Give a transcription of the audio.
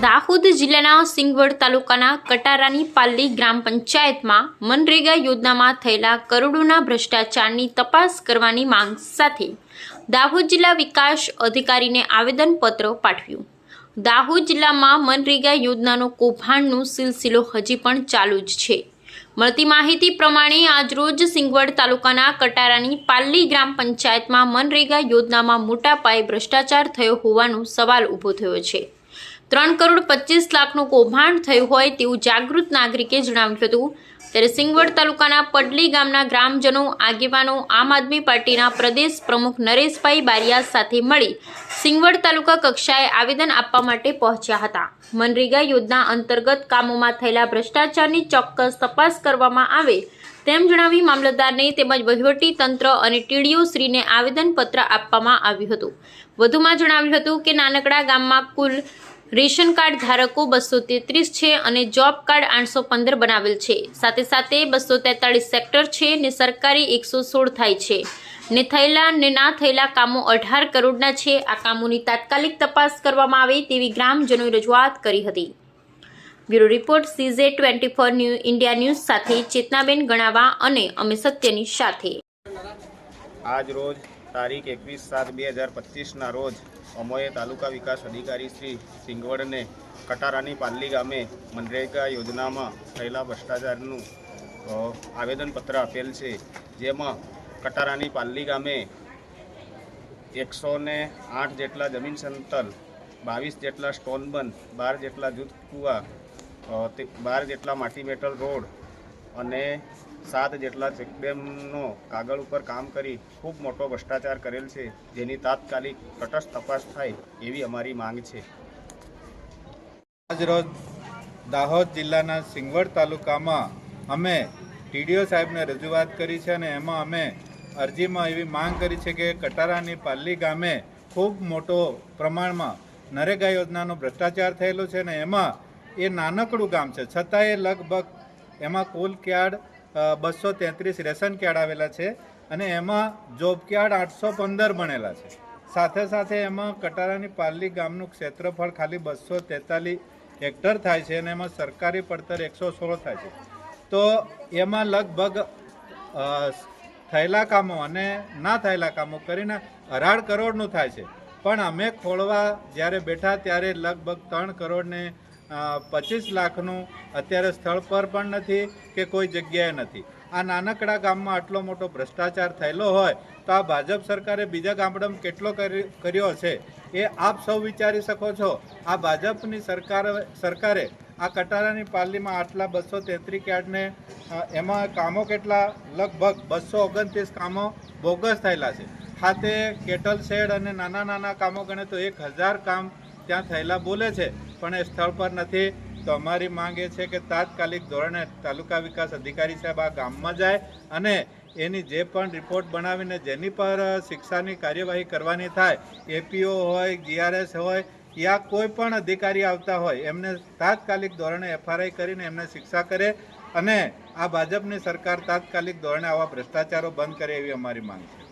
દાહોદ જિલ્લાના સિંગવડ તાલુકાના કટારાની પાલ્લી ગ્રામ પંચાયતમાં મનરેગા યોજનામાં થયેલા કરોડોના ભ્રષ્ટાચારની તપાસ કરવાની માંગ સાથે દાહોદ જિલ્લા વિકાસ અધિકારીને આવેદનપત્ર પાઠવ્યું. દાહોદ જિલ્લામાં મનરેગા યોજનાનો કૌભાંડનો સિલસિલો હજી પણ ચાલુ જ છે. મળતી માહિતી પ્રમાણે આજરોજ સિંગવડ તાલુકાના કટારાની પાલ્લી ગ્રામ પંચાયતમાં મનરેગા યોજનામાં મોટા પાયે ભ્રષ્ટાચાર થયો હોવાનો સવાલ ઊભો થયો છે. ત્રણ કરોડ પચીસ લાખનું કૌભાંડ થયું હોય તેવું જાગૃત નાગરિકે જણાવ્યું હતું. ત્યારે સિંગવડ તાલુકાના પડલી ગામના ગ્રામજનો, આગેવાનો, આમ આદમી પાર્ટીના પ્રદેશ પ્રમુખ નરેશભાઈ બારિયા સાથે મળી સિંગવડ તાલુકા કક્ષાએ આવેદન આપવા માટે પહોંચ્યા હતા. મનરેગા યોજના અંતર્ગત કામોમાં થયેલા ભ્રષ્ટાચારની ચોક્કસ તપાસ કરવામાં આવે તેમ જણાવી મામલતદારને તેમજ વહીવટી તંત્ર અને ટીડીઓ શ્રીને આવેદનપત્ર આપવામાં આવ્યું હતું. વધુમાં જણાવ્યું હતું કે નાનકડા ગામમાં કુલ રેશન કાર્ડ ધારકો બસો તેત્રીસ છે અને જોબ કાર્ડ આઠસો પંદર બનાવેલ છે. સાથે સાથે બસો તેતાળીસ સેક્ટર છે ને સરકારી એકસો સોળ થાય છે. ને થયેલા ને ના થયેલા કામો અઢાર કરોડના છે. આ કામોની તાત્કાલિક તપાસ કરવામાં આવે તેવી ગ્રામજનોએ રજૂઆત કરી હતી. Bureau report સીઝે twenty four news, India news સાથે ચેતનાબેન ગણાવા અને અમે સત્યની સાથે. આજ રોજ તારીખ એકવીસ સાત બે હજાર પચીસના રોજ અમોએ તાલુકા વિકાસ અધિકારી શ્રી સિંગવડને કટારાની પાલ્લી ગામે મનરેગા યોજનામાં થયેલા ભ્રષ્ટાચારનું આવેદનપત્ર આપેલ છે. જેમાં કટારાની પાલ્લી ગામે એકસો ને આઠ જેટલા જમીન સંતલ બાવીસ જેટલા સ્ટોનબંધ બાર જેટલા જૂથ કૂવા બાર જેટલા માટી મેટલ રોડ અને સાત જેટલા ચેકડેમનો કાગળ ઉપર કામ કરી ખૂબ મોટો ભ્રષ્ટાચાર કરેલ છે, જેની તાત્કાલિક તટસ્થ તપાસ થાય એવી અમારી માંગ છે. આજરોજ દાહોદ જિલ્લાના સિંગવડ તાલુકામાં અમે ટીડીઓ સાહેબને રજૂઆત કરી છે અને એમાં અમે અરજીમાં એવી માંગ કરી છે કે કટારાની પાલ્લી ગામે ખૂબ મોટો પ્રમાણમાં નરેગા યોજનાનો ભ્રષ્ટાચાર થયેલો છે અને એમાં એ નાનકડું ગામ છે. છતાં એ લગભગ એમાં કુલ ક્યાર્ડ બસો તેત્રીસ રેશન કાર્ડ આવેલા છે અને એમાં જોબ કાર્ડ આઠસો પંદર બનેલા છે. સાથે સાથે એમાં કટારાની પાર્લી ગામનું ક્ષેત્રફળ ખાલી બસો તેતાલીસ હેક્ટર થાય છે અને એમાં સરકારી પડતર એકસો સોળ થાય છે. તો એમાં લગભગ થયેલા કામો અને ના થયેલા કામો કરીને અઢાર કરોડનું થાય છે. પણ અમે ખોળવા જ્યારે બેઠા ત્યારે લગભગ ત્રણ કરોડને પચીસ લાખનું અત્યારે સ્થળ પર પણ નથી કે કોઈ જગ્યાએ નથી. આ નાનકડા ગામમાં આટલો મોટો ભ્રષ્ટાચાર થયેલો હોય તો આ ભાજપ સરકારે બીજા ગામડામાં કેટલો કરી- કર્યો છે એ આપ સૌ વિચારી શકો છો. આ ભાજપની સરકાર, સરકારે આ કટારાની પાલીમાં આટલા બસો તેત્રીસ કાર્ડને એમાં કામો કેટલા? લગભગ બસો ઓગણત્રીસ કામો બોગસ થયેલા છે. ખાતે કેટલ શેડ અને નાના નાના કામો ગણે તો એક હજાર કામ ત્યાં થયેલા બોલે છે. પણ એ સ્થળ પર નથી. તો અમારી માંગ એ છે કે તાત્કાલિક ધોરણે તાલુકા વિકાસ અધિકારી સાહેબ આ ગામમાં જાય અને એની જે પણ રિપોર્ટ બનાવીને જેની પર શિક્ષાની કાર્યવાહી કરવાની થાય, એપીઓ હોય જીઆરએસ હોય, યા કોઈ પણ અધિકારી આવતા હોય, એમને તાત્કાલિક ધોરણે એફઆરઆઈ કરીને એમને શિક્ષા કરે અને આ ભાજપની સરકાર તાત્કાલિક ધોરણે આવા ભ્રષ્ટાચારો બંધ કરે એવી અમારી માંગ છે.